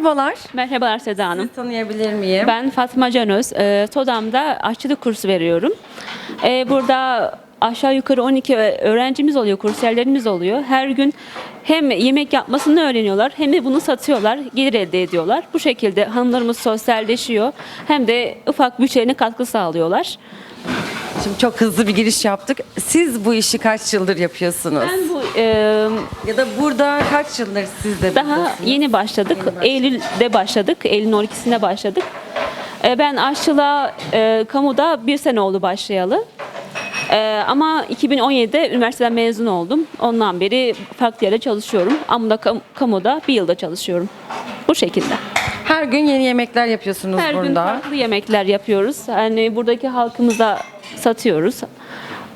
Merhabalar. Merhabalar Seda Hanım. Sizi tanıyabilir miyim? Ben Fatma Canöz. Ee, TODAM'da aşçılık kursu veriyorum. Ee, burada aşağı yukarı 12 öğrencimiz oluyor, kursiyerlerimiz oluyor. Her gün hem yemek yapmasını öğreniyorlar hem de bunu satıyorlar, gelir elde ediyorlar. Bu şekilde hanımlarımız sosyalleşiyor hem de ufak bütçelerine katkı sağlıyorlar. Şimdi çok hızlı bir giriş yaptık. Siz bu işi kaç yıldır yapıyorsunuz? Ben bu e, Ya da burada kaç yıldır siz de Daha buradasınız? yeni başladık. Eylül'de başladık. Eylül'ün 12'sinde başladık. Ee, Ben aşçılığa e, kamuda bir sene oldu başlayalı. Ee, ama 2017'de üniversiteden mezun oldum. Ondan beri farklı yerde çalışıyorum. Ama da kam- kamuda bir yılda çalışıyorum. Bu şekilde. Her gün yeni yemekler yapıyorsunuz Her gün burada. farklı yemekler yapıyoruz. Yani buradaki halkımıza satıyoruz.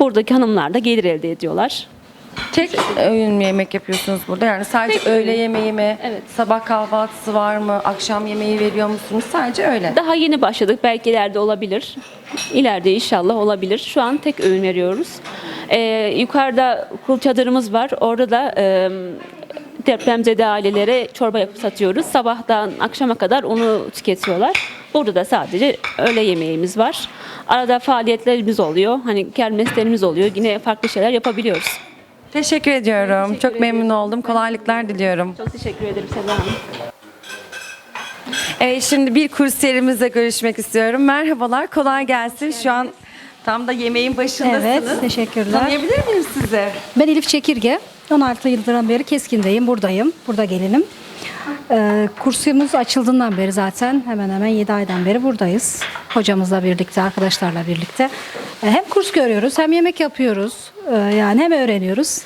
Buradaki hanımlar da gelir elde ediyorlar. Tek öğün mü yemek yapıyorsunuz burada? Yani sadece Tek öğle öğün. yemeği mi? Evet. Sabah kahvaltısı var mı? Akşam yemeği veriyor musunuz? Sadece öyle. Daha yeni başladık. Belki ileride olabilir. İleride inşallah olabilir. Şu an tek öğün veriyoruz. Ee, yukarıda kul çadırımız var. Orada da e, depremzede ailelere çorba yapıp satıyoruz. Sabahtan akşama kadar onu tüketiyorlar. Burada da sadece öğle yemeğimiz var. Arada faaliyetlerimiz oluyor. Hani kermeslerimiz oluyor. Yine farklı şeyler yapabiliyoruz. Teşekkür ediyorum. teşekkür çok memnun oldum. Kolaylıklar diliyorum. Çok teşekkür ederim Seda Hanım. Evet, şimdi bir kursiyerimizle görüşmek istiyorum. Merhabalar, kolay gelsin. Şu an tam da yemeğin başındasınız. Evet, teşekkürler. Tanıyabilir miyim sizi? Ben Elif Çekirge. 16 yıldan beri Keskin'deyim. Buradayım. Burada gelinim. Ee, kursumuz açıldığından beri zaten hemen hemen 7 aydan beri buradayız. Hocamızla birlikte, arkadaşlarla birlikte. Ee, hem kurs görüyoruz hem yemek yapıyoruz. Ee, yani hem öğreniyoruz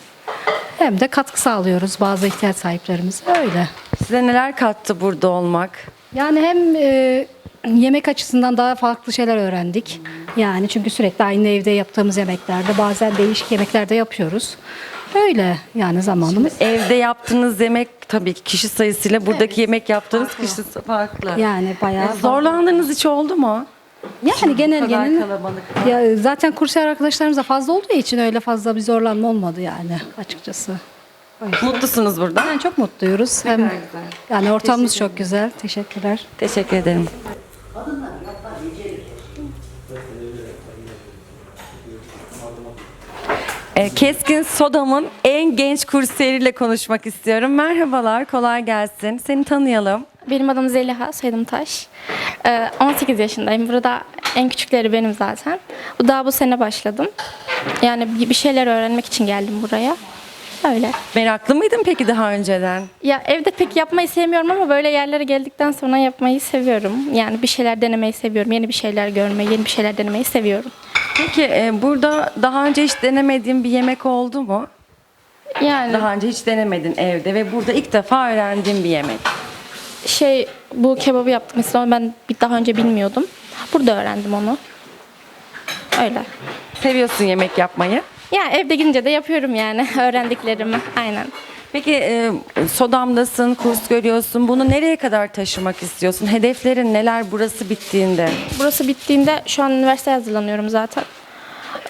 hem de katkı sağlıyoruz bazı ihtiyaç sahiplerimize. Öyle. Size neler kattı burada olmak? Yani hem e, yemek açısından daha farklı şeyler öğrendik. Yani çünkü sürekli aynı evde yaptığımız yemeklerde bazen değişik yemekler de yapıyoruz. Öyle yani zamanımız. Evde yaptığınız yemek tabii ki kişi sayısıyla buradaki yemek yaptığınız kişi farklı. Yani bayağı E, Zorlandığınız hiç oldu mu? Yani genel kadar genel kalabalık. ya zaten kursiyer arkadaşlarımız da fazla olduğu için öyle fazla bir zorlanma olmadı yani açıkçası. Mutlusunuz burada. Yani çok mutluyuz. Hem güzel. yani ortamımız çok güzel. Teşekkürler. Teşekkür ederim. E, Keskin Sodam'ın en genç kursiyeriyle konuşmak istiyorum. Merhabalar, kolay gelsin. Seni tanıyalım. Benim adım Zeliha, soyadım Taş. Ee, 18 yaşındayım. Burada en küçükleri benim zaten. Bu Daha bu sene başladım. Yani bir bir şeyler öğrenmek için geldim buraya. Öyle. Meraklı mıydın peki daha önceden? Ya evde pek yapmayı sevmiyorum ama böyle yerlere geldikten sonra yapmayı seviyorum. Yani bir şeyler denemeyi seviyorum. Yeni bir şeyler görmeyi, yeni bir şeyler denemeyi seviyorum. Peki e, burada daha önce hiç denemediğin bir yemek oldu mu? Yani Daha önce hiç denemedin evde ve burada ilk defa öğrendiğin bir yemek. şey bu kebabı yaptım mesela ben bir daha önce bilmiyordum. Burada öğrendim onu. Öyle. Seviyorsun yemek yapmayı. Ya evde gidince de yapıyorum yani öğrendiklerimi. Aynen. Peki e, Sodam'dasın, kurs görüyorsun. Bunu nereye kadar taşımak istiyorsun? Hedeflerin neler burası bittiğinde? Burası bittiğinde şu an üniversiteye hazırlanıyorum zaten.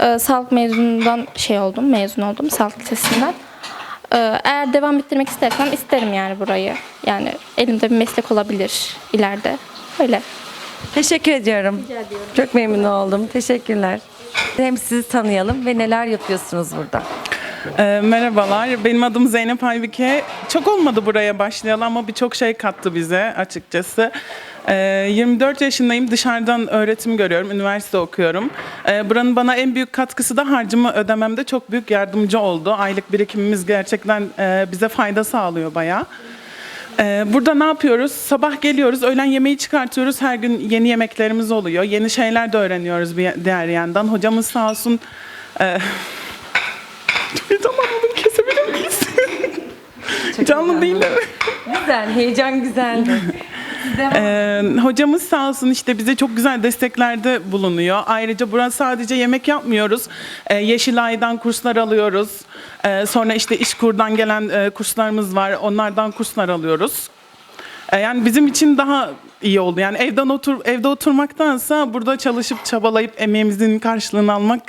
Ee, sağlık mezunundan şey oldum, mezun oldum sağlık lisesinden. Ee, eğer devam ettirmek istersem isterim yani burayı. Yani elimde bir meslek olabilir ileride. Öyle. Teşekkür ediyorum. Çok memnun oldum. Teşekkürler. Hem sizi tanıyalım ve neler yapıyorsunuz burada? Ee, merhabalar, benim adım Zeynep Aybike. Çok olmadı buraya başlayalı ama birçok şey kattı bize açıkçası. Ee, 24 yaşındayım, dışarıdan öğretim görüyorum, üniversite okuyorum. Ee, buranın bana en büyük katkısı da harcımı ödememde çok büyük yardımcı oldu. Aylık birikimimiz gerçekten e, bize fayda sağlıyor bayağı. Burada ne yapıyoruz? Sabah geliyoruz, öğlen yemeği çıkartıyoruz. Her gün yeni yemeklerimiz oluyor. Yeni şeyler de öğreniyoruz bir diğer yandan. Hocamız sağ olsun... Bunu kesebilir miyiz? Canlı değil mi? Güzel, heyecan güzeldi. Ee, hocamız sağ olsun işte bize çok güzel desteklerde bulunuyor. Ayrıca burada sadece yemek yapmıyoruz. Ee, Yeşilay'dan kurslar alıyoruz. Ee, sonra işte İşkur'dan gelen e, kurslarımız var. Onlardan kurslar alıyoruz. Ee, yani bizim için daha iyi oldu. Yani evden otur evde oturmaktansa burada çalışıp çabalayıp emeğimizin karşılığını almak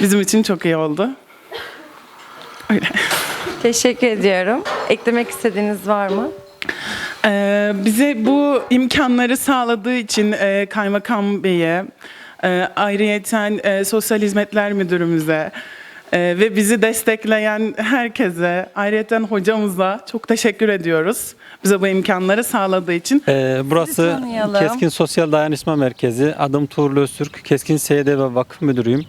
bizim için çok iyi oldu. Öyle. Teşekkür ediyorum. Eklemek istediğiniz var mı? Ee, bize bu imkanları sağladığı için e, Kaymakam Bey'e, e, ayrıyeten e, Sosyal Hizmetler Müdürümüze e, ve bizi destekleyen herkese, ayrıyeten hocamıza çok teşekkür ediyoruz. Bize bu imkanları sağladığı için. Ee, burası tanıyalım. Keskin Sosyal Dayanışma Merkezi. Adım Tuğrul Öztürk. Keskin SYD ve Vakıf Müdürüyüm.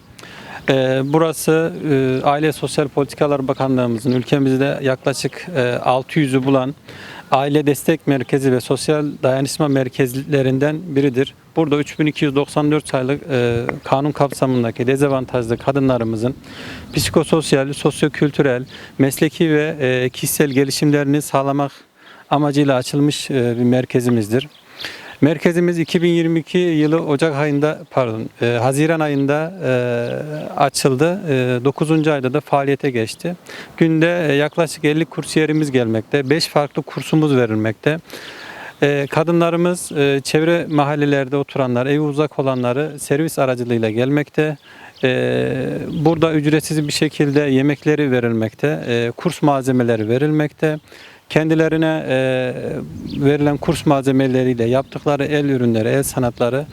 Ee, burası e, Aile Sosyal Politikalar Bakanlığımızın ülkemizde yaklaşık e, 600'ü bulan aile destek merkezi ve sosyal dayanışma merkezlerinden biridir. Burada 3294 sayılı e, kanun kapsamındaki dezavantajlı kadınlarımızın psikososyal, sosyokültürel, mesleki ve e, kişisel gelişimlerini sağlamak amacıyla açılmış e, bir merkezimizdir. Merkezimiz 2022 yılı Ocak ayında pardon e, Haziran ayında e, açıldı. E, 9. ayda da faaliyete geçti. Günde e, yaklaşık 50 kursiyerimiz gelmekte. 5 farklı kursumuz verilmekte. E, kadınlarımız e, çevre mahallelerde oturanlar, evi uzak olanları servis aracılığıyla gelmekte. E, burada ücretsiz bir şekilde yemekleri verilmekte, e, kurs malzemeleri verilmekte. Kendilerine e, verilen kurs malzemeleriyle yaptıkları el ürünleri, el sanatları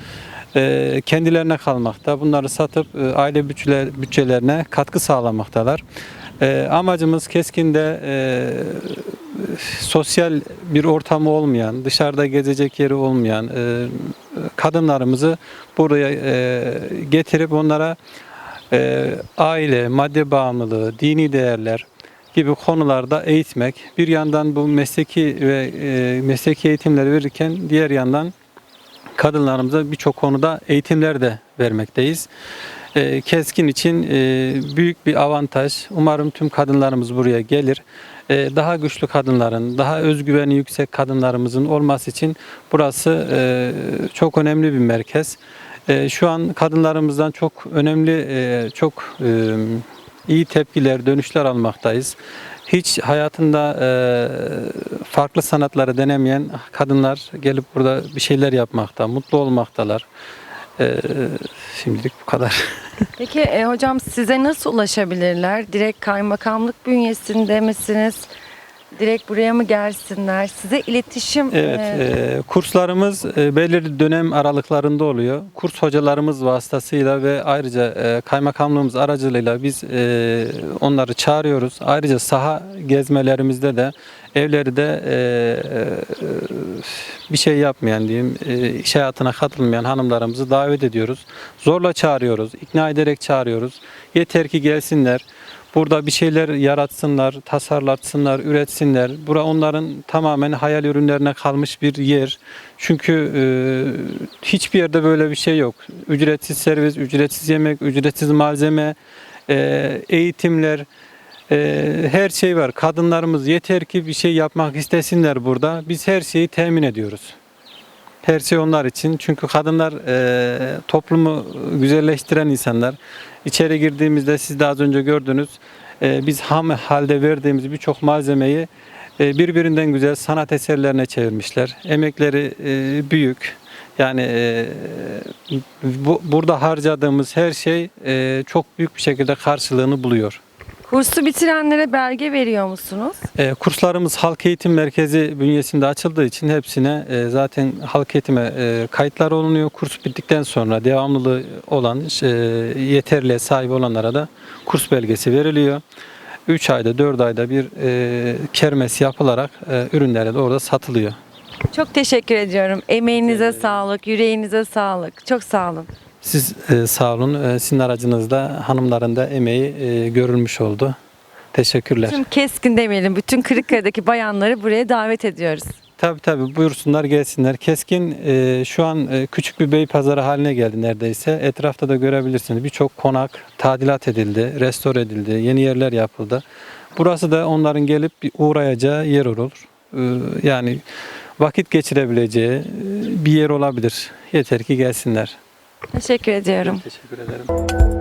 e, kendilerine kalmakta. Bunları satıp e, aile bütçeler, bütçelerine katkı sağlamaktalar. E, amacımız Keskin'de e, sosyal bir ortamı olmayan, dışarıda gezecek yeri olmayan e, kadınlarımızı buraya e, getirip onlara e, aile, madde bağımlılığı, dini değerler gibi konularda eğitmek. Bir yandan bu mesleki ve e, mesleki eğitimleri verirken diğer yandan kadınlarımıza birçok konuda eğitimler de vermekteyiz. E, Keskin için e, büyük bir avantaj. Umarım tüm kadınlarımız buraya gelir. Daha güçlü kadınların, daha özgüveni yüksek kadınlarımızın olması için burası çok önemli bir merkez. Şu an kadınlarımızdan çok önemli, çok iyi tepkiler, dönüşler almaktayız. Hiç hayatında e, farklı sanatları denemeyen kadınlar gelip burada bir şeyler yapmakta, mutlu olmaktalar. E, şimdilik bu kadar. Peki e, hocam size nasıl ulaşabilirler? Direkt kaymakamlık bünyesinde misiniz? Direkt buraya mı gelsinler? Size iletişim Evet, e, e, kurslarımız e, belirli dönem aralıklarında oluyor. Kurs hocalarımız vasıtasıyla ve ayrıca e, kaymakamlığımız aracılığıyla biz e, onları çağırıyoruz. Ayrıca saha gezmelerimizde de evleri de e, e, bir şey yapmayan diyeyim, e, iş hayatına katılmayan hanımlarımızı davet ediyoruz. Zorla çağırıyoruz, ikna ederek çağırıyoruz. Yeter ki gelsinler. Burada bir şeyler yaratsınlar, tasarlatsınlar, üretsinler. Bura onların tamamen hayal ürünlerine kalmış bir yer. Çünkü e, hiçbir yerde böyle bir şey yok. Ücretsiz servis, ücretsiz yemek, ücretsiz malzeme, e, eğitimler, e, her şey var. Kadınlarımız yeter ki bir şey yapmak istesinler burada. Biz her şeyi temin ediyoruz. Her şey onlar için. Çünkü kadınlar e, toplumu güzelleştiren insanlar. İçeri girdiğimizde siz de az önce gördünüz. e, biz ham halde verdiğimiz birçok malzemeyi e, birbirinden güzel sanat eserlerine çevirmişler. Emekleri e, büyük. Yani bu, burada harcadığımız her şey çok büyük bir şekilde karşılığını buluyor. Kursu bitirenlere belge veriyor musunuz? E, kurslarımız halk eğitim merkezi bünyesinde açıldığı için hepsine e, zaten halk eğitime e, kayıtlar olunuyor. Kurs bittikten sonra devamlılığı olan e, yeterliğe sahip olanlara da kurs belgesi veriliyor. 3 ayda 4 ayda bir e, kermes yapılarak e, ürünleri de orada satılıyor. Çok teşekkür ediyorum. Emeğinize sağlık, yüreğinize sağlık. Çok sağ olun. Siz e, sağ olun. E, sizin aracınızda hanımların da emeği e, görülmüş oldu. Teşekkürler. Tüm keskin demeyelim. Bütün Kırıkkale'deki bayanları buraya davet ediyoruz. Tabii tabii buyursunlar gelsinler. Keskin e, şu an e, küçük bir bey pazarı haline geldi neredeyse. Etrafta da görebilirsiniz. Birçok konak tadilat edildi, restore edildi, yeni yerler yapıldı. Burası da onların gelip bir uğrayacağı yer olur. E, yani vakit geçirebileceği e, bir yer olabilir. Yeter ki gelsinler. Teşekkür ediyorum. Teşekkür ederim.